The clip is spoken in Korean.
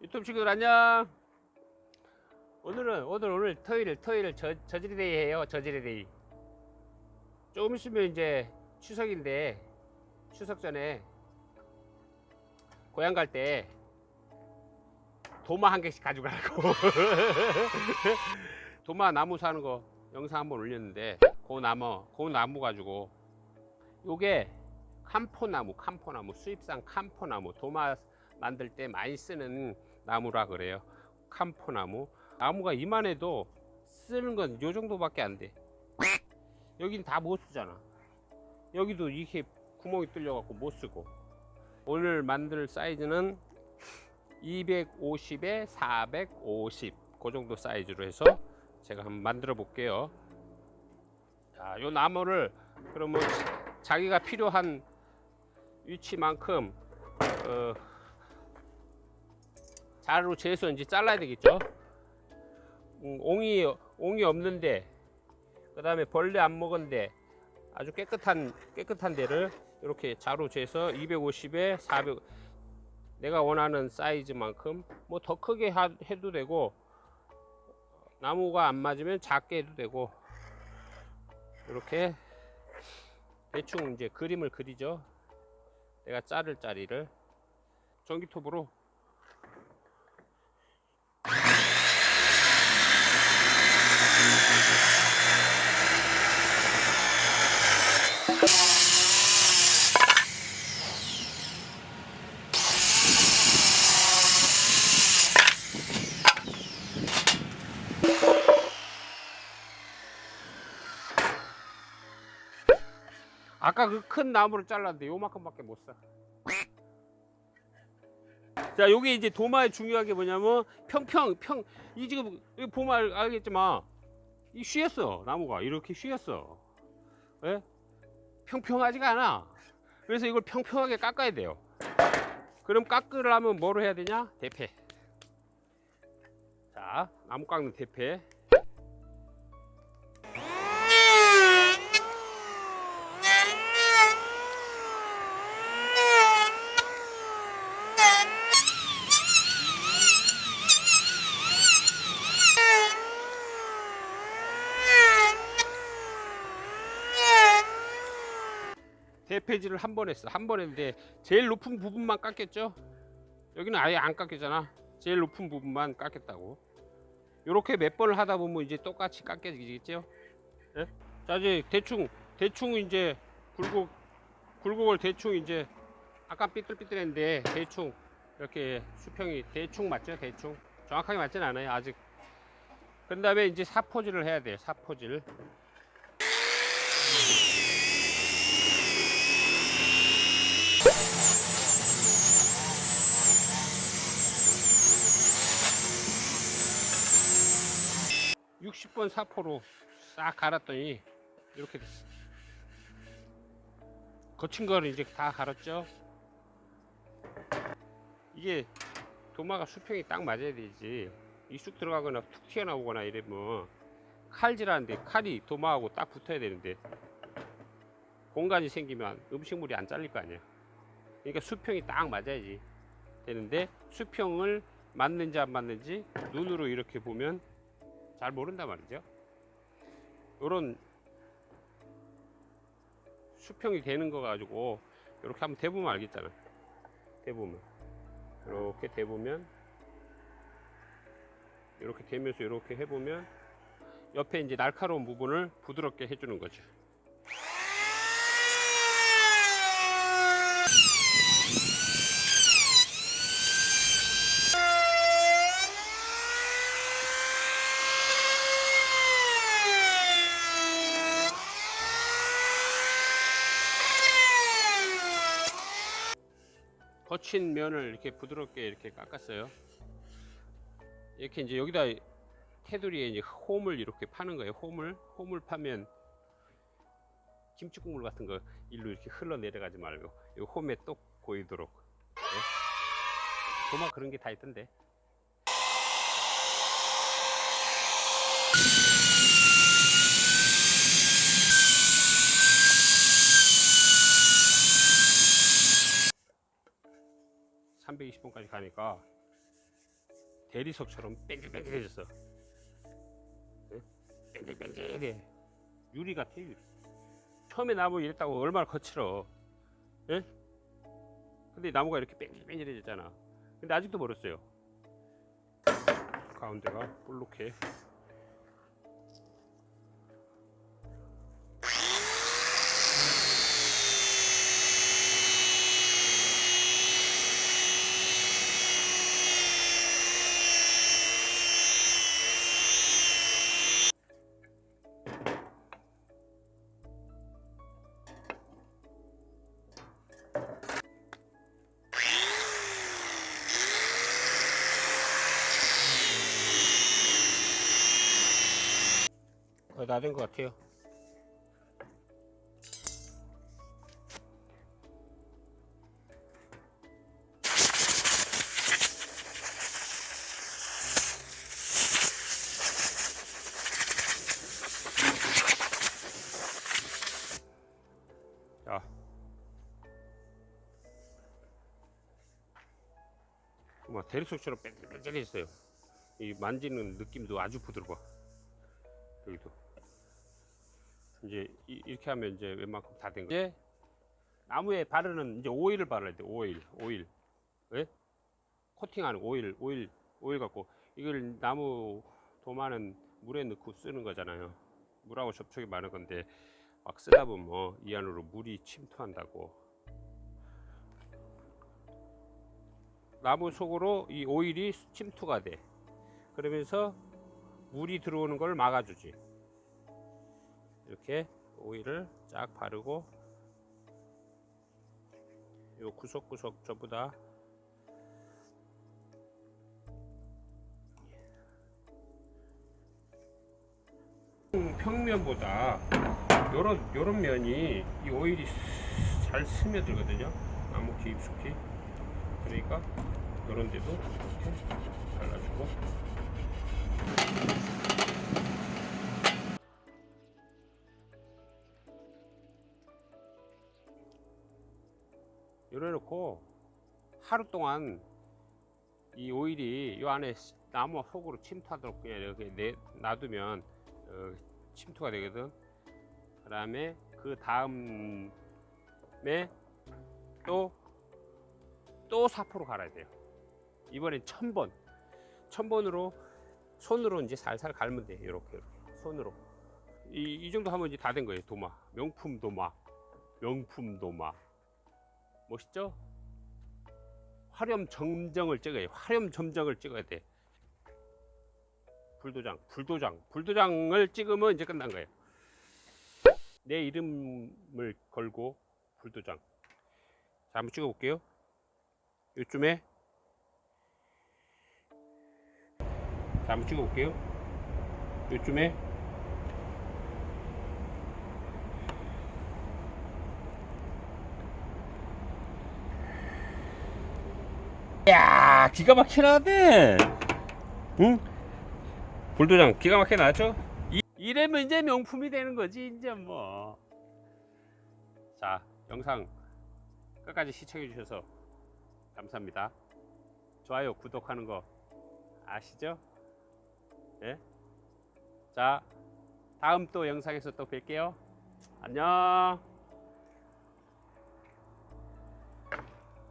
유튜브 친구들 안녕. 오늘은 오늘 오늘 토요일 토요일 저 저지리데이예요. 저지리데이. 조금 있으면 이제 추석인데 추석 전에 고향 갈 때 도마 한 개씩 가져가라고. 도마 나무 사는 거 영상 한번 올렸는데 그 나무 그 나무 가지고 요게 캄포나무 캄포나무 수입산 캄포나무 도마 만들 때 많이 쓰는 나무라 그래요. 캄포나무. 나무가 이만해도 쓰는 건 요 정도밖에 안 돼. 여긴 다 못 쓰잖아. 여기도 이렇게 구멍이 뚫려갖고 못 쓰고. 오늘 만들 사이즈는 250에 450. 그 정도 사이즈로 해서 제가 한번 만들어 볼게요. 자, 요 나무를 그러면 자기가 필요한 위치만큼 어, 자로 재서 이제 잘라야 되겠죠. 음, 옹이 옹이 없는데 그 다음에 벌레 안 먹은데 아주 깨끗한 깨끗한 데를 이렇게 자로 재서 250에 400 내가 원하는 사이즈만큼 뭐 더 크게 하- 해도 되고 나무가 안 맞으면 작게 해도 되고 이렇게 대충 이제 그림을 그리죠. 내가 자를 자리를 전기톱으로 아까 그 큰 나무를 잘랐는데 요만큼밖에 못 사. 자, 여기 이제 도마의 중요한 게 뭐냐면 평평 평 이 지금 여기 보면 알, 알겠지만 이 쉬었어 나무가 이렇게 쉬었어. 예? 평평하지가 않아. 그래서 이걸 평평하게 깎아야 돼요. 그럼 깎으려면 뭐로 해야 되냐? 대패. 자, 나무 깎는 대패. 대패질을 한번 했어. 한 번 했는데 제일 높은 부분만 깎였죠. 여기는 아예 안 깎였잖아. 제일 높은 부분만 깎였다고. 이렇게 몇 번을 하다 보면 이제 똑같이 깎여지겠죠. 예? 자 이제 대충 대충 이제 굴곡 굴곡을 대충 이제 아까 삐뚤삐뚤했는데 대충 이렇게 수평이 대충 맞죠? 대충 정확하게 맞지는 않아요 아직. 그 다음에 이제 사포질을 해야 돼요. 사포질. 육십 번 사포로 싹 갈았더니 이렇게 됐어. 거친 거를 이제 다 갈았죠. 이게 도마가 수평이 딱 맞아야 되지. 이쑥 들어가거나 툭 튀어나오거나 이러면 칼질하는데 칼이 도마하고 딱 붙어야 되는데 공간이 생기면 음식물이 안 잘릴 거 아니야. 그러니까 수평이 딱 맞아야지 되는데 수평을 맞는지 안 맞는지 눈으로 이렇게 보면 잘 모른단 말이죠. 요런 수평이 되는 거 가지고 이렇게 한번 대보면 알겠잖아. 대보면 이렇게 대보면 이렇게 대면서 이렇게 해보면 옆에 이제 날카로운 부분을 부드럽게 해주는 거죠. 거친 면을 이렇게 부드럽게 이렇게 깎았어요. 이렇게 이제 여기다 테두리에 이제 홈을 이렇게 파는 거예요. 홈을 홈을 파면 김치 국물 같은 거 일로 이렇게 흘러 내려가지 말고 이 홈에 똑 보이도록. 네? 도마 그런 게 다 있던데. (320번까지) 가니까 대리석처럼 뺑글뺑글해졌어. 예? 뺑글뺑글해. 유리 같아 유리. 처음에 나무 이랬다고 얼마나 거칠어. 예? 근데 나무가 이렇게 뺑글뺑글해졌잖아. 근데 아직도 멀었어요. 가운데가 볼록해. 다 된 것 같아요. 자. 뭐 대리석처럼 빽빽빽했어요. 이 만지는 느낌도 아주 부드러워. 여기도. 이제 이- 이렇게 하면 이제 웬만큼 다 된 거예요. 이제 나무에 바르는 이제 오일을 바르야 돼. 오일, 오일. 왜? 코팅하는 오일, 오일, 오일 갖고 이걸 나무 도마는 물에 넣고 쓰는 거잖아요. 물하고 접촉이 많은 건데 막 쓰다 보면 뭐 이 안으로 물이 침투한다고. 나무 속으로 이 오일이 침투가 돼. 그러면서 물이 들어오는 걸 막아주지. 이렇게 오일을 쫙 바르고 요 구석구석 전부 다 평면보다 요런 요런 면이 이 오일이 잘 스며들거든요. 나무 깊숙이. 그러니까 요런 데도 이렇게 발라주고 요래 놓고 하루 동안 이 오일이 요 안에 시- 나무 속으로 침투하도록 그냥 이렇게 내, 놔두면 어, 침투가 되거든. 그 다음에 그 다음에 또, 또 사포로 갈아야 돼요. 이번엔 천 번. 천 번으로 손으로 이제 살살 갈면 돼. 이렇게, 이렇게. 손으로. 이, 이 정도 하면 이제 다 된 거예요. 도마. 명품 도마. 명품 도마. 멋있죠? 화렴 점정을 찍어야 돼. 화렴 점정을 찍어야 돼. 불도장, 불도장, 불도장을 찍으면 이제 끝난 거예요. 내 이름을 걸고 불도장. 자, 한번 찍어 볼게요. 요쯤에. 자, 한번 찍어 볼게요. 요쯤에. 야, 기가 막히나네. 응? 불도장 기가 막히게 나왔죠? 이, 이래면 이제 명품이 되는 거지 이제 뭐. 자, 영상 끝까지 시청해 주셔서 감사합니다. 좋아요, 구독하는 거 아시죠? 예? 자, 다음 또 영상에서 또 뵐게요. 안녕.